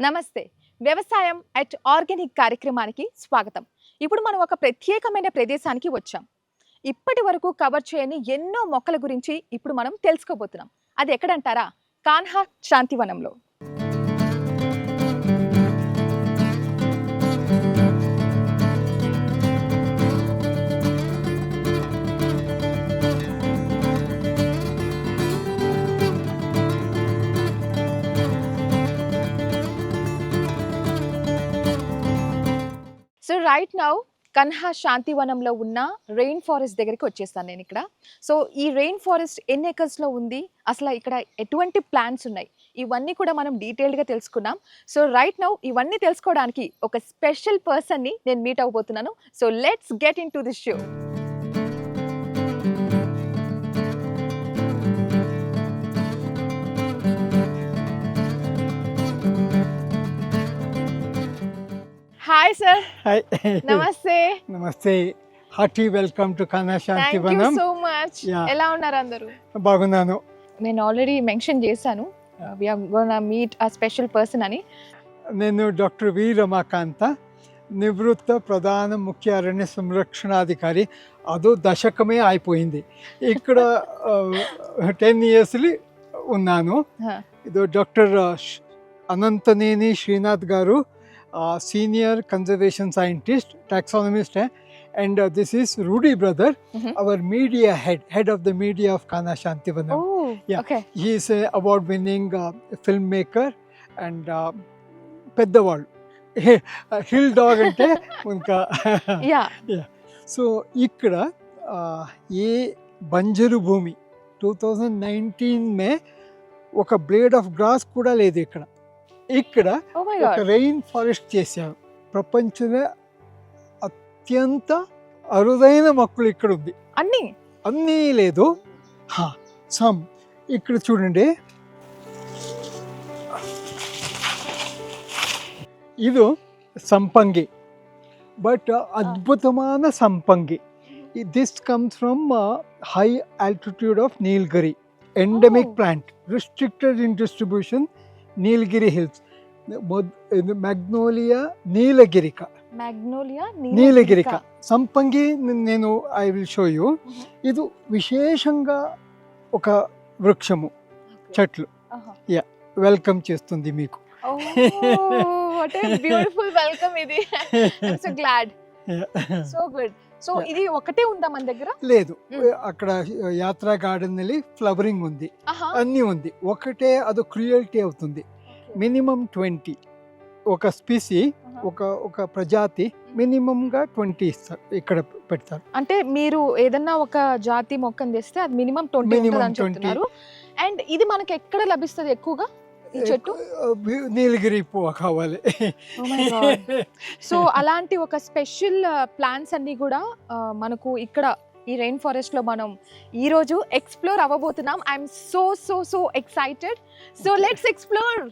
నమస్తే. వ్యవసాయం at organic కార్యక్రమానికి స్వాగతం. ఇప్పుడు మనం ఒక ప్రత్యేకమైన ప్రదేశానికి వచ్చాం. ఇప్పటి వరకు కవర్ చేయని ఎన్నో మొక్కల గురించి ఇప్పుడు మనం తెలుసుకోబోతున్నాం. అది ఎక్కడంటారా? కాన్హా శాంతివనంలో. సో రైట్ నౌ కన్హా శాంతివనంలో ఉన్న రెయిన్ ఫారెస్ట్ దగ్గరికి వచ్చేస్తాను నేను ఇక్కడ. సో ఈ రెయిన్ ఫారెస్ట్ ఎన్ని ఎకర్స్లో ఉంది? అసలు ఇక్కడ ఎటువంటి ప్లాంట్స్ ఉన్నాయి? ఇవన్నీ కూడా మనం డీటెయిల్డ్గా తెలుసుకున్నాం. సో రైట్ నౌ ఇవన్నీ తెలుసుకోవడానికి ఒక స్పెషల్ పర్సన్ని నేను meet అవ్వబోతున్నాను. So let's get into this show hi sir hi namaste namaste hearty welcome to Kanha thank you Shantivanam so much. ఎలా ఉన్నారు అందరూ? బాగున్నాను. నేను ఆల్రెడీ మెన్షన్ చేశాను. We're gonna meet a special person అని. నేను డాక్టర్ వి రమాకాంత నివృత్త ప్రధాన ముఖ్య అరణ్య సంరక్షణాధికారి. అదో దశకమే అయిపోయింది. ఇక్కడ టెన్ ఇయర్స్ಲಿ ఉన్నాను. ఇది doctor Ananthaneni Srinath garu. Senior conservation scientist taxonomist and this is Rudy brother Mhm. Our media head head of the media of Kanha Shantivanam oh Yeah. Okay he is a award winning uh, filmmaker and uh, పెద్దవాళ్ళు hill dog అంటే ఇంకా yeah so ఇక్కడ ఆ, ఏ బంజరు భూమి two thousand nineteen May ఒక blade of grass కూడా లేదు ఇక్కడ ఇక్కడ మై ఒక రెయిన్ ఫారెస్ట్ చేశారు. ప్రపంచంలో అత్యంత అరుదైన మొక్కలు ఇక్కడ ఉంది. అన్ని? అన్నీ లేదు. సమ్ ఇక్కడ చూడండి. ఇది సంపంగి. బట్ అద్భుతమైన సంపంగి. This comes from high altitude of Nilgiri endemic Oh. Plant restricted in distribution Nilgiri hills. Magnolia nilagirica. Magnolia nilagirica. సంపంగి నేను ఐ విల్ షో యూ. ఇది విశేషంగా ఒక వృక్షము. చెట్లు. వెల్కమ్ చేస్తుంది మీకు. వాట్ ఏ బ్యూటిఫుల్ వెల్కమ్ ఇది. So glad so good so. ఇది ఒకటే ఉందా మన దగ్గర? లేదు. Mm. అక్కడ యాత్రా గార్డెన్ వెళ్ళి ఫ్లవరింగ్ ఉంది. అన్నీ ఉంది. ఒకటే అది క్రుయల్టీ అవుతుంది. Minimum twenty. ఒక స్పీసీ ఒక ఒక ప్రజాతి మినిమంగా ట్వంటీ ఇస్తారు ఇక్కడ పెడతారు. అంటే మీరు ఏదన్నా ఒక జాతి మొక్కను తెస్తే అది మినిమం ట్వంటీ Minimum అని 20. చెప్తున్నారు. అండ్ ఇది మనకి ఎక్కడ లభిస్తుంది ఎక్కువగా? ఈ చెట్టు? నీలగిరి పువ్వు కావాలి. Oh. సో అలాంటి ఒక స్పెషల్ ప్లాన్స్ అన్ని కూడా మనకు ఇక్కడ ఈ రెయిన్ ఫారెస్ట్లో మనం ఈ రోజు explore అవ్వబోతున్నాం. I'm so so so excited so let's explore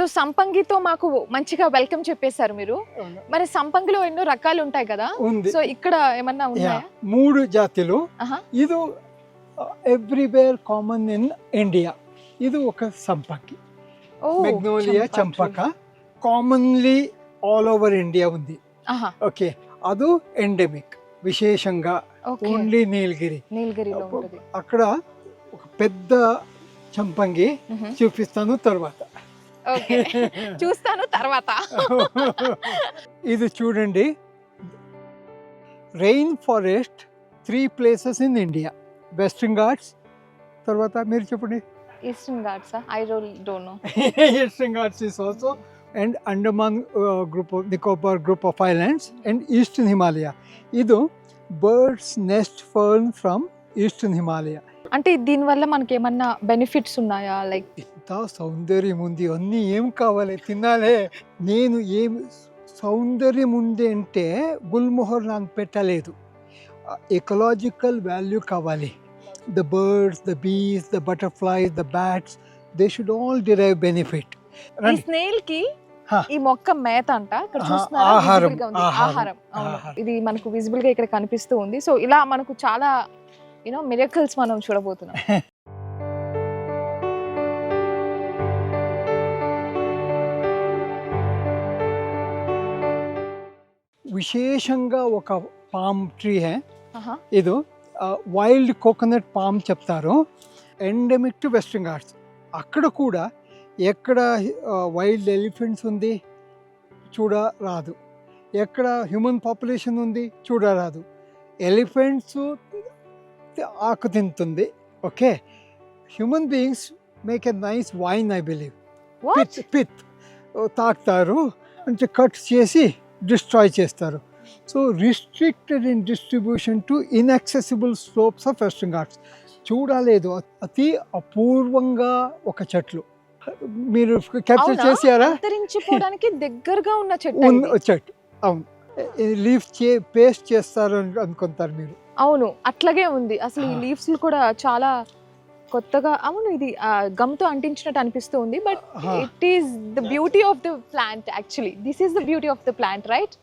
so సంపంగితో మాకు మంచిగా వెల్కమ్ చెప్పేశారు మీరు. మరి సంపంగిలో ఎన్నో రకాలు ఉంటాయి కదా. సో ఇక్కడ ఏమన్నా ఉన్నాయా? మూడు జాతులు. ఇది ఎవ్రీవేర్ కామన్ ఇన్ ఇండియా ఇది ఒక సంపంగి. మెగ్నోలియా చంపక. కామన్లీ ఆల్ ఓవర్ ఇండియా ఉంది. ఓకే. అది ఎండమిక్ విశేషంగా ఓన్లీ నీలగిరి అక్కడ ఒక పెద్ద చంపంగి. చూపిస్తాను తర్వాత. ఓకే. చూస్తాను తర్వాత. ఇది చూడండి. Rain forest three places in India Western Ghats తర్వాత మీరు చెప్పండి. Eastern Ghats I roll don't know Eastern Ghats is also and Andaman group Nicobar group of islands and Eastern Himalaya ఇది bird's nest fern from Eastern Himalaya అంటే దీని వల్ల మనకి ఏమన్నా benefits ఉన్నాయా? లైక్ సౌందర్యం ఉంది అన్నీ ఏం కావాలి? తినాలే. నేను ఏం సౌందర్యం ఉంది అంటే గుల్మొహర్ నాకు పెట్టలేదు. ఎకలాజికల్ వాల్యూ కావాలి. The birds the bees the butterflies the bats they should all derive benefit స్నేల్కి. ఈ మొక్క మేత అంట. ఇక్కడ ఆహారం, ఆహారం. ఇది మనకు విజిబుల్గా ఇక్కడ కనిపిస్తూ ఉంది. సో ఇలా మనకు చాలా యూనో మిరకల్స్ మనం చూడబోతున్నాం. విశేషంగా ఒక పామ్ ట్రీ హే. ఇది వైల్డ్ కోకోనట్ పామ్ చెప్తారు. ఎండమిక్ టు వెస్ట్రన్ ఘాట్స్ అక్కడ కూడా ఎక్కడ వైల్డ్ ఎలిఫెంట్స్ ఉంది చూడరాదు. ఎక్కడ హ్యూమన్ పాపులేషన్ ఉంది చూడరాదు. ఎలిఫెంట్స్ ఆకు తింటుంది okay human beings make a nice wine I believe? Pith pith తాకుతారు అంటే కట్ చేసి డిస్ట్రాయ్ చేస్తారు. So restricted in distribution to inaccessible slopes of Western Ghats చూడలేదు. అతి అపూర్వంగా ఒక చెట్లు. మీరు క్యాప్చర్? చేసారా అంతరించిపోవడానికి దగ్గరగా ఉన్న చెట్టు. చెట్టు. అవును. లీఫ్ చే పేస్ట్ చేస్తారు అని అనుకుంటారు మీరు. అవును. అట్లాగే ఉంది. అసలు ఈ. లీవ్స్ కూడా చాలా కొత్తగా అవును ఇది గమ్తో అంటించినట్టు అనిపిస్తూ ఉంది but. It is the beauty of the plant actually this is the beauty of the plant right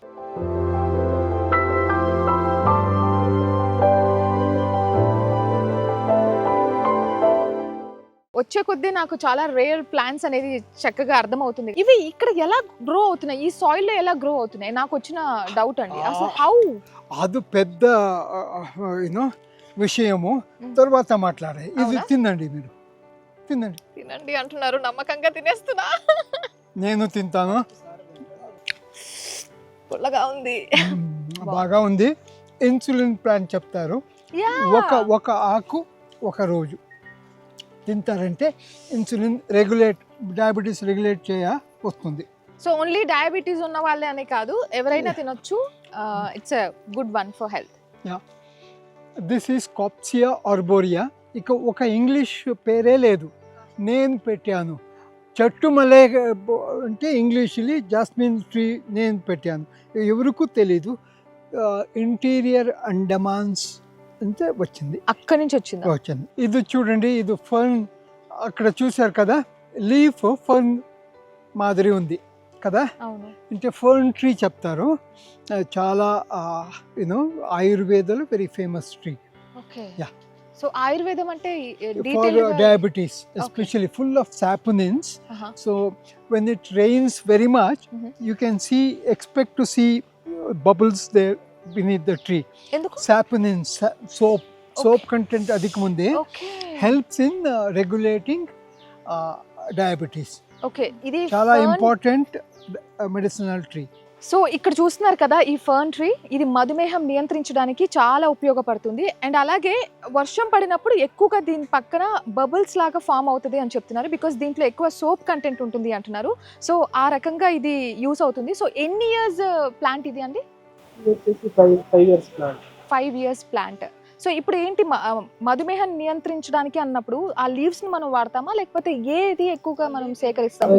వచ్చే కొద్దీ నాకు చాలా రేర్ ప్లాంట్స్ అనేది చక్కగా అర్థమవుతుంది. ఇవి ఇక్కడ ఎలా గ్రో అవుతున్నాయి? ఈ సాయిల్లో ఎలా గ్రో అవుతున్నాయి? నాకు వచ్చిన డౌట్ అండి. అసలు హౌ అది పెద్ద యూనో విషయము. తర్వాత మాట్లాడే. ఇది? తినండి మీరు. తినండి. తినండి అంటున్నారు నమ్మకంగా తినేస్తున్నా. నేను తింటాను. పుల్లగా ఉంది. బాగా ఉంది. ఇన్సులిన్ ప్లాంట్ చెప్తారు. ఒక ఒక ఆకు ఒక రోజు. తింటారంటే ఇన్సులిన్ రెగ్యులేట్ డయాబెటీస్ రెగ్యులేట్ చేయ వస్తుంది. సో ఓన్లీ డయాబెటీస్ ఉన్న వాళ్ళే అనే కాదు ఎవరైనా తినొచ్చు. It's good one for health. This is kopsia arborea ఇక ఒక ఇంగ్లీష్ పేరే లేదు. నేను పెట్టాను. చెట్టు మలే అంటే ఇంగ్లీష్లో జాస్మిన్ ట్రీ నేను పెట్టాను. ఎవరికూ తెలీదు. ఇంటీరియర్ అండమాన్స్ అంటే వచ్చింది. అక్కడి నుంచి వచ్చింది? వచ్చింది. ఇది చూడండి ఇది ఫర్న్ అక్కడ చూశారు కదా? లీఫ్ ఫర్న్ మాదిరి ఉంది. కదా? అంటే ఫర్న్ ట్రీ చెప్తారు. చాలా you know ఆయుర్వేదలో very famous tree okay. Yeah. So ఆయుర్వేదం అంటే for diabetes especially full of saponins so when it rains very much. You can see expect to see bubbles they beneath the tree saponins soap soap content అధికం ఉంది helps in regulating diabetes okay ఇది చాలా important medicinal tree so ఇక్కడ చూస్తున్నారు కదా ఈ fern tree ఇది మధుమేహం నియంత్రించడానికి చాలా ఉపయోగపడుతుంది. అండ్ అలాగే వర్షం పడినప్పుడు ఎక్కువగా దీని పక్కన బబుల్స్ లాగా ఫామ్ అవుతుంది అని చెప్తున్నారు బికాస్ దీంట్లో ఎక్కువ సోప్ కంటెంట్ ఉంటుంది అంటున్నారు. సో ఆ రకంగా ఇది యూస్ అవుతుంది. సో ఎన్ని ఇయర్స్ ప్లాంట్ ఇది అండి? ఇది plant five years plant so ఇప్పుడు ఏంటి మధుమేహం నియంత్రించడానికి అన్నప్పుడు ఆ లీవ్స్ని మనం వాడతామా లేకపోతే ఏది ఎక్కువగా మనం సేకరిస్తాం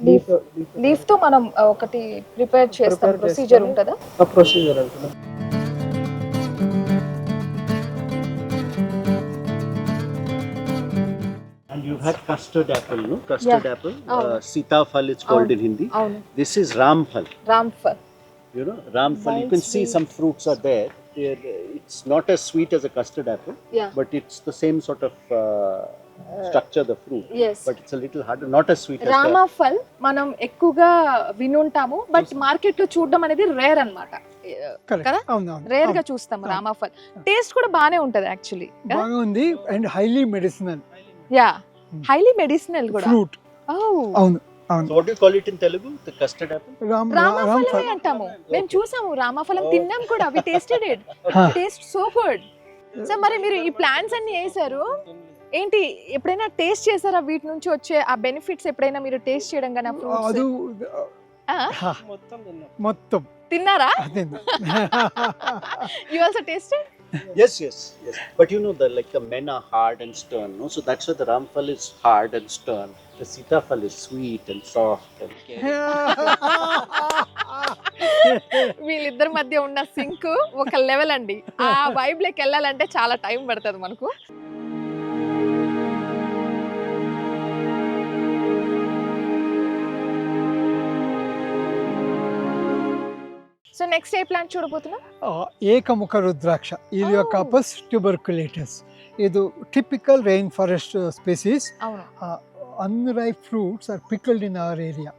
లీఫ్. లీఫ్తో మనం ఒకటి ప్రిపేర్ చేస్తాం ప్రొసీజర్. ఉంటుందా ఆ procedure And you had custard apple, no? Custard apple. Oh. Uh, Sitafal, it's called Oh. in Hindi. అవును This is Ramphal. Ramphal You know, Ramphal. You Wild can see some fruits are there. It's not as sweet as a custard apple, yeah but it's the same sort of uh, structure, the fruit. Yes But it's a little harder, not as sweet as the. రామాఫల్ మనం ఎక్కువగా వినుంటాము but మార్కెట్లో చూడడం అనేది rare అన్నమాట correct కదా? రేర్గా. చూస్తాం అవును. రామాఫల్ టేస్ట్ కూడా బానే ఉంటది యాక్చువల్లీ బాగా ఉంది and highly medicinal yeah Hmm. Highly medicinal కూడా ఫ్రూట్ Oh, అవును So what do you call it in Telugu? The custard apple? రామ్ రామాఫలమే రామ్ఫల్ అంటాము మేము చూసాము రామాఫలం తిన్నాం కూడా we tasted it Huh. Taste so good so మరి మీరు ఈ ప్లాంట్స్ అన్ని వేసారు ఏంటి ఎప్పుడైనా టేస్ట్ చేశారా వీటి నుంచి వచ్చే ఆ బెనిఫిట్స్ ఎప్పుడైనా మీరు టేస్ట్ చేయడం కానీ అది మొత్తం తిన్నాం మొత్తం తిన్నారా you also tasted Yes, yes, yes. But you know, the like the men are hard and stern, no? So that's why the Ramphal is hard and stern. The Sitafal is sweet and soft. And వీళ్ళిద్దరి మధ్య ఉన్న sync ఒక level అండి. ఆ vibe లెక్ వెళ్ళాలంటే చాలా time పడుతుంది మనకు. సో నెక్స్ట్ ఏ ప్లాంట్ చూడబోతున్నా? ఆ, ఏకముఖ రుద్రాక్ష. ఇలియోకాపస్ ట్యూబర్కులేటస్ ఇది టిపికల్ రెయిన్ ఫారెస్ట్ స్పెసీస్ అవును. Unripe fruits are pickled in our area.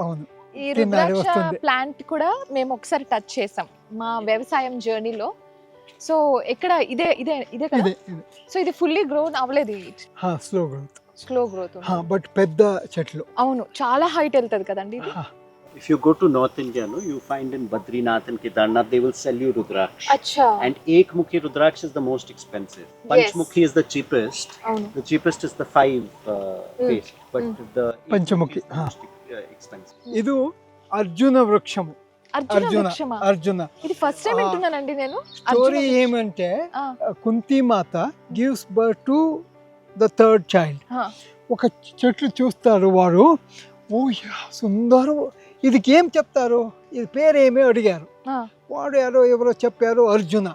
అవును. ఈ రుద్రాక్ష. ప్లాంట్ కూడా మేము ఒకసారి టచ్ చేసాం మా వ్యవసాయం జర్నీలో. సో ఎక్కడ ఇదే ఇదే ఇదే కదా? సో ఇది ఫుల్లీ గ్రోన్ అవ్వలేదు slow growth slow growth but పెద్ద చెట్లు. అవును చాలా హైట్ వెళ్తది కదండి If you go to North India, no, you find in Badrinath and Kedarnath, they will sell you Rudraksh. అచ్చా And Ekmukhi Rudraksh is the most expensive. Panchmukhi is the cheapest. అవును The cheapest is the five uh, Mm. paste, but Mm. the Panchmukhi, is the most uh, expensive. ఇది అర్జున వృక్షము అర్జున అర్జున వృక్షమా అర్జున ఇది first time. వింటున్నానండి నేను story ఏమంటే Kunti Mata gives birth to the third child ఒక చెట్లు చూస్తారు వారు ఓ సుందరం ఇదికి ఏం చెప్తారు? ఇది పేరేమి అడిగారు. వాడు ఎవరో ఎవరో చెప్పారు Arjuna.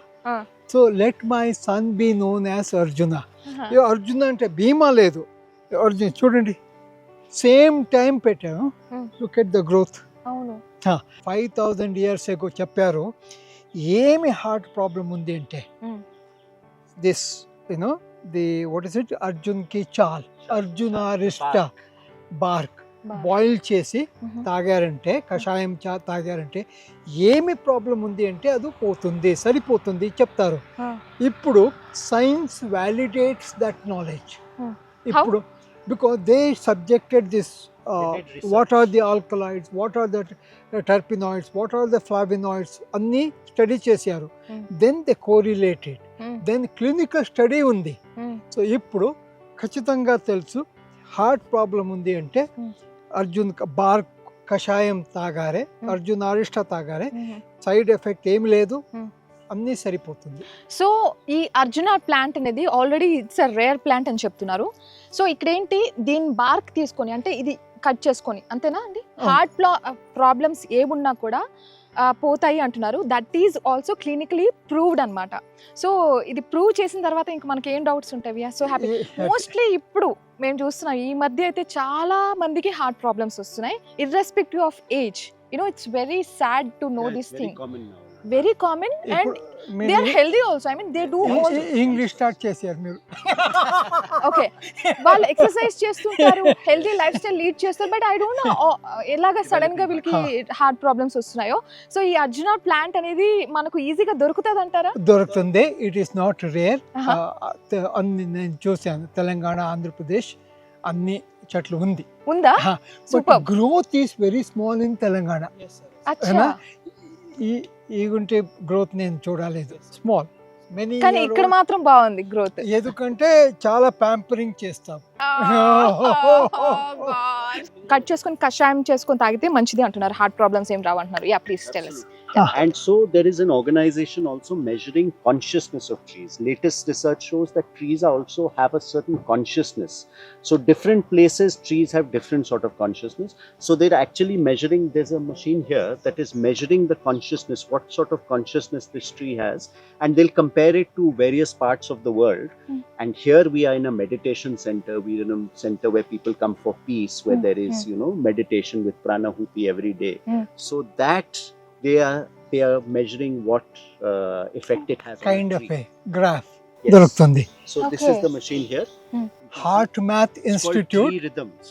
So let my son be known as Arjuna. Arjuna అంటే భీమా లేదు. అర్జున్ చూడండి. సేమ్ టైం పెట్టాను. లుక్ ఎట్ ద గ్రోత్ అవును. ఫైవ్ థౌజండ్ ఇయర్స్ ఎగో చెప్పారు. ఏమి హార్ట్ ప్రాబ్లం ఉంది అంటే. This you know the what is it అర్జున్కి చాల్. అర్జునారిష్ట బార్క్ బా- బాయిల్ చేసి. తాగారంటే కషాయం చా తాగారంటే ఏమి ప్రాబ్లం ఉంది అంటే అది పోతుంది సరిపోతుంది చెప్తారు ఇప్పుడు సైన్స్ వ్యాలిడేట్స్ దట్ నాలెడ్జ్. ఇప్పుడు because they subjected this. What are the alkaloids what are the terpenoids what are the flavonoids అన్నీ స్టడీ చేశారు. Then they correlated then clinical study ఉంది సో ఇప్పుడు ఖచ్చితంగా తెలుసు హార్ట్ ప్రాబ్లం ఉంది అంటే. అర్జున్ బార్ కషాయం తాగారే. అర్జున్ అరిష్ట తాగారే. సైడ్ ఎఫెక్ట్ ఏమి లేదు. అన్నీ సరిపోతుంది సో ఈ అర్జున ప్లాంట్ అనేది already it's a rare plant అని చెప్తున్నారు సో ఇక్కడ ఏంటి దీని బార్క్ తీసుకొని అంటే ఇది కట్ చేసుకొని అంతేనా అండి. హార్ట్ ప్రాబ్లమ్స్ ఏమున్నా కూడా పోతాయి అంటున్నారు. That is also clinically proved అన్నమాట. సో ఇది ప్రూవ్ చేసిన తర్వాత ఇంకా మనకి ఏం డౌట్స్ ఉంటాయి సో హ్యాపీ మోస్ట్లీ ఇప్పుడు మేము చూస్తున్నాం ఈ మధ్య అయితే చాలా మందికి హార్ట్ ప్రాబ్లమ్స్ వస్తున్నాయి. Irrespective of age you know it's very sad to know this thing. Very common and they are healthy also I mean they do English start చేశారు మీరు. ఓకే వాళ్ళు ఎక్సర్సైజ్ చేస్తుంటారు హెల్దీ లైఫ్ స్టైల్ లీడ్ చేస్తారు but I don't know ఎలాగ సడన్గా వీళ్ళకి heart problems వస్తున్నాయో. So ఈ అర్జున ప్లాంట్ అనేది మనకు ఈజీగా దొరుకుతుంది. అంటారా దొరుకుతుంది ఇట్ ఈస్ నాట్ రేర్. అన్ని నేను చూశాను. తెలంగాణ ఆంధ్రప్రదేశ్ అన్ని చెట్లు ఉంది. ఉందా? Growth is very small in Telangana? ఈ ఈగుంటే గ్రోత్ నేను చూడలేదు. స్మాల్ మెనీ కానీ ఇక్కడ మాత్రం బాగుంది గ్రోత్ ఎందుకంటే చాలా ప్యాంపరింగ్ చేస్తాం. కట్ చేసుకొని కషాయం చేసుకొని తాగితే మంచిది అంటున్నారు. హార్ట్ ప్రాబ్లమ్స్ ఏం రావంటున్నారు. Yeah please tell us And so there is an organization also measuring consciousness of trees. Latest research shows that trees also have a certain consciousness. So different places trees have different sort of consciousness. So they're actually measuring. There's a machine here that is measuring the consciousness, what sort of consciousness this tree has, and they'll compare it to various parts of the world. Hmm. And here we are in a meditation center. We're in a center where people come for peace, where Hmm, there is hmm. you know meditation with pranahuti every day. Hmm. So that they are they are measuring what uh, effect it has the a tree. Graph Yes. దొరుకుతుంది So this is Okay. the machine here. Hmm. Heart math It's called institute Tree Rhythms.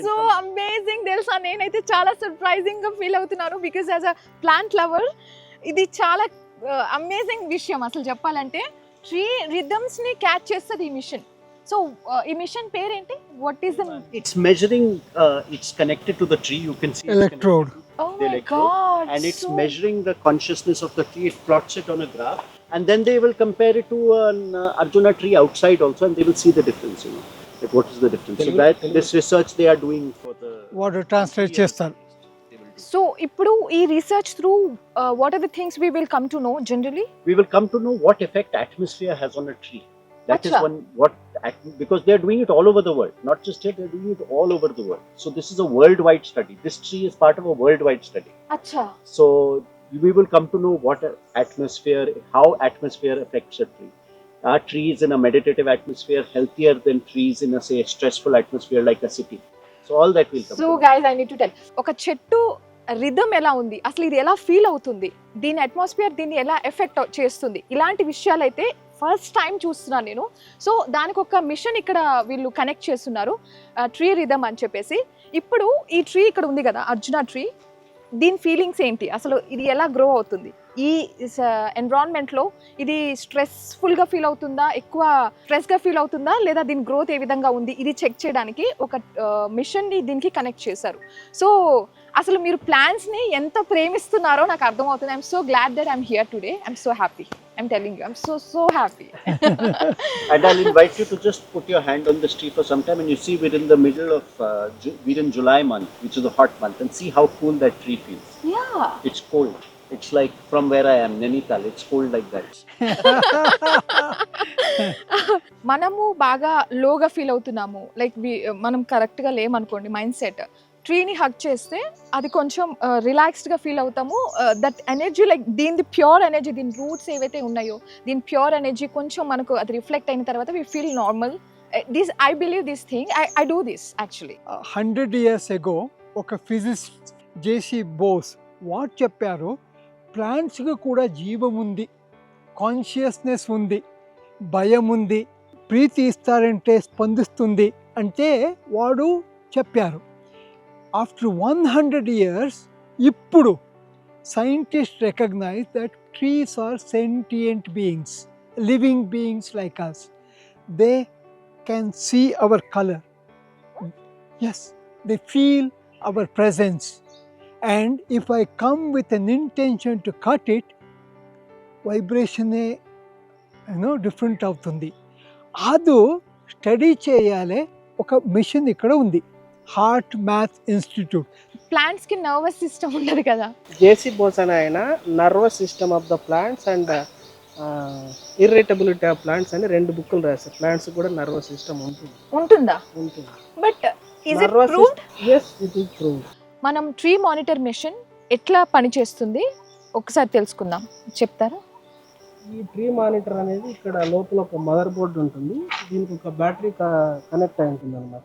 So amazing తెలుసా నేనైతే చాలా సర్ప్రైజింగ్గా feel అవుతున్నాను because as a plant lover ఇది చాలా amazing విషయం అసలు చెప్పాలంటే ట్రీ రిథమ్స్ని క్యాచ్ చేస్తుంది ఈ machine సో ఈ మిషన్ పేరేంటి what is the It's measuring. Uh, it's connected to the tree. You can see. it's Electrode. connected oh The my electrode, god And it's measuring the consciousness of the tree. It plots it on a graph, and then they will compare it to an uh, Arjuna tree outside also, and they will see the difference. You know, like what is the difference? So Telugu- that Telugu- this research they are doing for the. వాడు translate చేస్తారు They will do. So ఇప్పుడు ఈ research through what are the things we will come to know generally we will come to know what effect atmosphere has on a tree. That is Acha. one what at- because they are doing it all over the world, not just here. They are doing it all over the world. So this is a worldwide study. This tree is part of a worldwide study. అచ్చా So we will come to know what a- atmosphere, how atmosphere affects a tree. Are trees in a meditative atmosphere healthier than trees in a say stressful atmosphere like a city? So all that will come. So to. Guys I need to tell ఒక చెట్టు rhythm ఎలా ఉంది అసలు ఇది ఎలా feel అవుతుంది దీని atmosphere దీన్ని ఎలా ఎఫెక్ట్ చేస్తుంది ఇలాంటి విషయాలు అయితే ఫస్ట్ టైం చూస్తున్నాను నేను. సో దానికి ఒక మిషన్ ఇక్కడ వీళ్ళు కనెక్ట్ చేస్తున్నారు. ట్రీ రిధమ్ అని చెప్పేసి. ఇప్పుడు ఈ ట్రీ ఇక్కడ ఉంది కదా అర్జున ట్రీ. దీని ఫీలింగ్స్ ఏంటి? అసలు ఇది ఎలా గ్రో అవుతుంది? ఈ ఎన్విరాన్మెంట్లో ఇది స్ట్రెస్ఫుల్గా ఫీల్ అవుతుందా? ఎక్కువ స్ట్రెస్గా ఫీల్ అవుతుందా? లేదా దీని గ్రోత్ ఏ విధంగా ఉంది? ఇది చెక్ చేయడానికి ఒక మిషన్ని దీనికి కనెక్ట్ చేశారు. సో అసలు మీరు ప్లాన్స్ని ఎంత ప్రేమిస్తున్నారో నాకు అర్థమవుతుంది. I'm so glad that I'm here today. I'm so happy. I'm telling you I'm so so happy And I'll invite you to just put your hand on this tree for some time, and you see we're in the middle of uh, Ju- we're in July month, which is a hot month, and see how cool that tree feels. Yeah It's cold. It's like from where I am, Nainital. It's cold like that. మనము బాగా లోగా feel అవుతున్నాము like మనం కరెక్ట్గా లేమనుకోండి mind set ట్రీని హక్ చేస్తే అది కొంచెం రిలాక్స్డ్గా ఫీల్ అవుతాము. దట్ ఎనర్జీ లైక్ దీని ప్యూర్ ఎనర్జీ దీని రూట్స్ ఏవైతే ఉన్నాయో దీని ప్యూర్ ఎనర్జీ కొంచెం మనకు అది రిఫ్లెక్ట్ అయిన తర్వాత we feel normal this I believe this thing I I do this actually hundred years ago ఒక ఫిజిస్ట్ జేసీ బోస్ వాట్ చెప్పారు ప్లాంట్స్కి కూడా జీవం ఉంది కాన్షియస్నెస్ ఉంది భయం ఉంది ప్రీతి ఇస్తారంటే స్పందిస్తుంది అంటే వాడు చెప్పారు. ఆఫ్టర్ వన్ హండ్రెడ్ ఇయర్స్ ఇప్పుడు scientist recognise that trees are sentient beings living beings like us they can see our colour yes they feel our presence and if I come with an intention to cut it వైబ్రేషనే you know different అవుతుంది. అది study చేయాలే ఒక machine ఇక్కడ ఉంది. Heart math institute. ప్లాంట్స్కి nervous system ఉండదు కదా. J C Bose అని ఆయన nervous system of the plants and irritability of plants అని రెండు బుక్కులు రాశారు. ప్లాంట్స్ కూడా నర్వస్ సిస్టమ్ ఉంటుంది. ఉంటుందా? ఉంటుంది. But is it proved yes it is proved మనం ట్రీ మానిటర్ మిషన్ ఎట్లా పనిచేస్తుంది ఒకసారి తెలుసుకుందాం. చెప్తారా? ఈ ట్రీ మానిటర్ అనేది ఇక్కడ లోపల ఒక మదర్ బోర్డ్ ఉంటుంది. దీనికి ఒక బ్యాటరీ కనెక్ట్ అయి ఉంటుంది అనమాట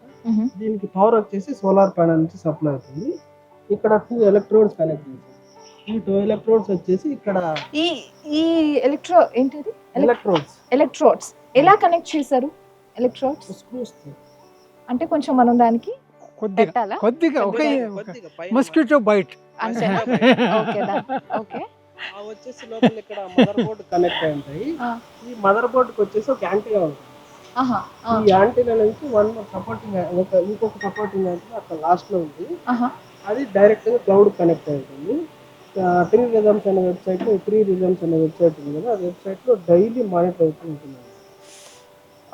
దీనికి పవర్ వచ్చేసి సోలార్ ప్యానల్ నుంచి సప్లై అవుతుంది. ఇక్కడ టూ ఎలక్ట్రోడ్స్ కనెక్ట్ చేశారు. ఈ టూ ఎలక్ట్రోడ్స్ వచ్చేసి ఇక్కడ ఈ ఈ ఎలక్ట్రో ఏంటిది? ఎలక్ట్రోడ్స్ ఎలక్ట్రోడ్స్ ఎలా కనెక్ట్ చేశారు ఎలక్ట్రోడ్స్ స్క్రూస్ అంటే కొంచెం మనం దానికి కొద్దిగా కొద్దిగా ఒక మస్కిటో బైట్ అంతే. Okay okay. ఆ వచ్చేసి లోపల ఇక్కడ మదర్ బోర్డ్ కనెక్ట్ అయి ఉంటాయి. ఈ మదర్ బోర్డ్కి వచ్చేసి ఒక యాంటీనా ఉంటుంది. ఈ యాంటీనా నుంచి వన్ సపోర్టింగ్ ఒక ఇంకొక సపోర్టింగ్ యాంటీనా అక్కడ లాస్ట్లో ఉంది. అది డైరెక్ట్గా క్లౌడ్ కనెక్ట్ ఉంటుంది త్రీ రిజమ్స్ అనే వెబ్సైట్లో త్రీ రిజమ్స్ అనే వెబ్సైట్ ఉంది కదా ఆ వెబ్సైట్లో డైలీ మానిటర్ అవుతూ ఉంటుంది.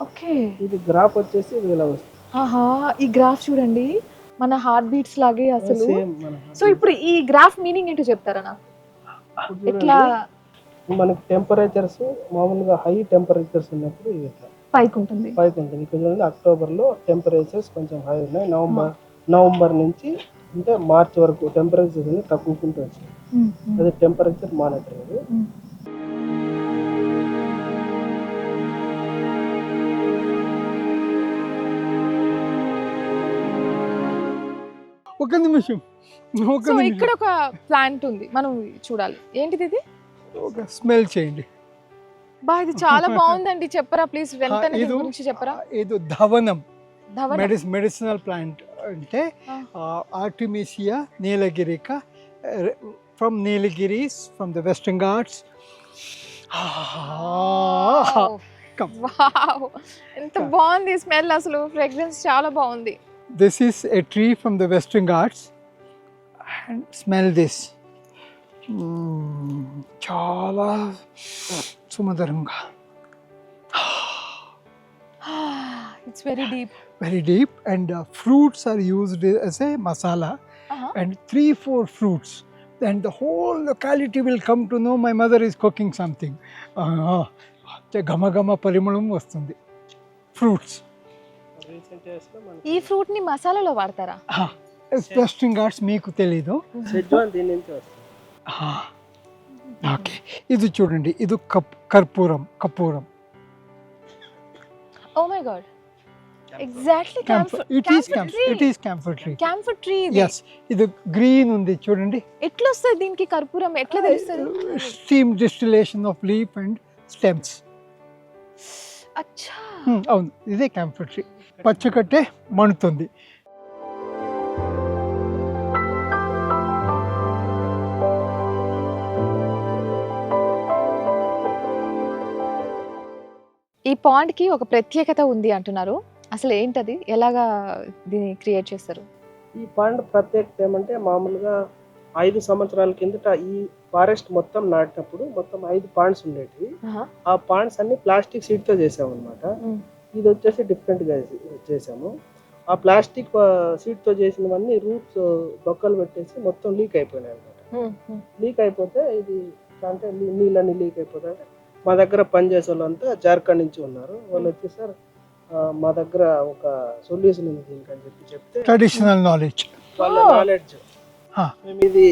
ఓకే. ఇది గ్రాఫ్ వచ్చేసి ఇలా వస్తుంది. ఆహా ఈ గ్రాఫ్ చూడండి. మన హార్ట్ బీట్స్ లాగే అసలు. సో ఇప్పుడు ఈ గ్రాఫ్ మీనింగ్ ఏంటో చెప్తారా నాకు? చూడండి, మనకి టెంపరేచర్స్ మామూలుగా హై టెంపరేచర్స్ ఉన్నప్పుడు ఇది ఇట్లా పైకి ఉంటుంది పైకి ఉంటుంది ఇక్కడ చూడండి అక్టోబర్లో టెంపరేచర్స్ కొంచెం హై ఉన్నాయి. నవంబర్ నవంబర్ నుంచి అంటే మార్చ్ వరకు టెంపరేచర్స్ అన్ని తగ్గుకుంటూ ఉమ్, అది టెంపరేచర్ మానిటర్ అది. ఒక నిమిషం. ఒక సో నిమిషం. ఇక్కడ ఒక ప్లాంట్ ఉంది. మనం చూడాలి. ఏంటిది ఇది? ఒక స్మెల్ చేయండి. బా ఇది చాలా బాగుందండి. చెప్పరా ప్లీజ్? వెంటనే దీని గురించి చెప్పరా? ఇది ధవనం. ధవన. మెడిసి మెడిసినల్ ప్లాంట్ అంటే artemisia nilagirica from Nilgiris from the Western Ghats. ఎంత బాగుంది స్మెల్ అసలు. ఫ్రేగ్రెన్స్ చాలా బాగుంది. This is a tree from the Western Ghats and smell this చాలా సుమధురంగా it's very deep very deep and uh, fruits are used as a masala and three four fruits and the whole locality will come to know my mother is cooking something Ah, ఘమ ఘమ పరిమళం వస్తుంది fruits ఈ ఫ్రూట్ని మసాలాలో వాడతారా వెస్టింగ్ ఘాట్స్ మీకు తెలీదు okay. ఇది చూడండి. ఇది కప్ కర్పూరం కర్పూరం. ఓ my god exactly camphor it is camphor it is camphor tree camphor tree ఇది. ఎస్ ఇది గ్రీన్ ఉంది. చూడండి. ఎట్లా వస్తుంది దీనికి కర్పూరం? ఎట్లా తెలుస్తుంది? Steam distillation of leaf and stems అచ్చా. అవును. ఇదే క్యాంఫర్ ట్రీ పచ్చకట్టే మణుతుంది. ఈ పాండ్కి ఒక ప్రత్యేకత ఉంది అంటున్నారు. అసలు ఏంటది? ఎలాగా దీన్ని క్రియేట్ చేస్తారు? ఈ పాండ్ ప్రత్యేకత ఏమంటే మామూలుగా ఐదు సంవత్సరాల కిందట ఈ ఫారెస్ట్ మొత్తం నాటినప్పుడు మొత్తం ఐదు పాండ్స్ ఉండేటివి. ఆ పాండ్స్ అన్ని ప్లాస్టిక్ షీట్తో చేసామన్నమాట. మ్మ్. ఇది వచ్చేసి డిఫరెంట్గా చేసి- చేసాము. ఆ ప్లాస్టిక్ షీట్తో చేసినవన్నీ రూట్స్ బొక్కలు పెట్టేసి మొత్తం లీక్ అయిపోయినాయి అనమాట లీక్ అయిపోతే ఇది అంటే నీళ్ళని లీక్ అయిపోతే మా దగ్గర పనిచేసే వాళ్ళంతా జార్ఖండ్ నుంచి ఉన్నారు వాళ్ళు వచ్చి సార్ మా దగ్గర ఒక సొల్యూషన్ ఉంది దీనికి అని చెప్పి చెప్తే ట్రెడిషనల్ నాలెడ్జ్ వాళ్ళ. నాలెడ్జ్. మేము ఇది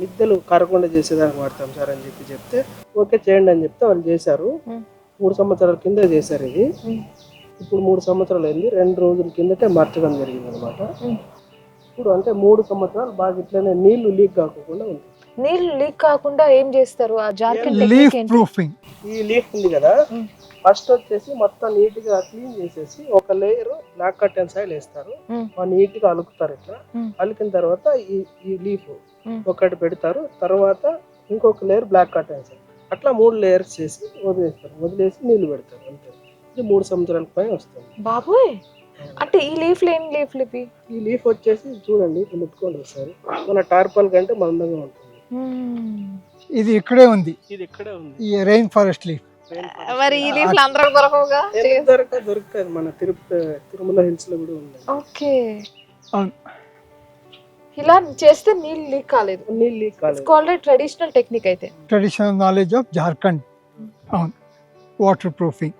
మిద్దెలు కరకుండా చేసేదానికి వాడతాం సార్ అని చెప్పి చెప్తే ఓకే చేయండి అని చెప్తే వాళ్ళు చేశారు. మూడు సంవత్సరాల కింద చేశారు ఇది. ఇప్పుడు మూడు సంవత్సరాలు అయింది రెండు రోజుల కిందటే మార్చడం జరిగింది అనమాట. ఇప్పుడు అంటే మూడు సంవత్సరాలు బాగా ఇట్లనే నీళ్ళు లీక్ కాకుండా ఉంది నీళ్ళు లీక్ కాకుండా ఏం చేస్తారు? ఆ జార్ఖండ్ లీఫ్ ప్రూఫింగ్ ఈ లీఫ్ ఉంది కదా. ఫస్ట్ వచ్చేసి మొత్తం నీట్గా క్లీన్ చేసేసి ఒక లేయర్ బ్లాక్ కట్టెన్ సాయిల్ వేస్తారు. నీట్గా అలుకుతారు ఇట్లా. అలికిన తర్వాత ఈ ఈ లీఫ్. ఒకటి పెడతారు. తర్వాత ఇంకొక లేయర్ బ్లాక్ కట్టెన్ సాయిల్. అట్లా మూడు లేయర్స్ చేసి వదిలేస్తారు. వదిలేసి నీళ్ళు పెడతారు అంతే. ఇది మూడు సంవత్సరాల పైన వస్తుంది. బాబోయ్! అంటే ఈ లీఫ్ లేని లీఫ్ ఇవి? ఈ లీఫ్ వచ్చేసి చూడండి ఇప్పుడు ముట్టుకోండి ఒకసారి. మన టార్పల్ కంటే మందంగా ఉంటుంది. ఇది ఇక్కడే ఉంది. ఇది ఇక్కడే ఉంది. ఈ రెయిన్ ఫారెస్ట్ లీఫ్ మరి ఈ లీఫ్ అందరూ దొరకవుగా? దొరక దొరకదు మన తిరుపతి తిరుమల హిల్స్లో కూడా ఉంది ఓకే. అవును. ఇలా చేస్తే నీళ్ళు లీక్ కాలేదు. నీళ్ళు లీక్ కాలేదు. ఆల్రెడీ ట్రెడిషనల్ టెక్నిక్ అయితే. ట్రెడిషనల్ నాలెడ్జ్ ఆఫ్ జార్ఖండ్ అవును. Water proofing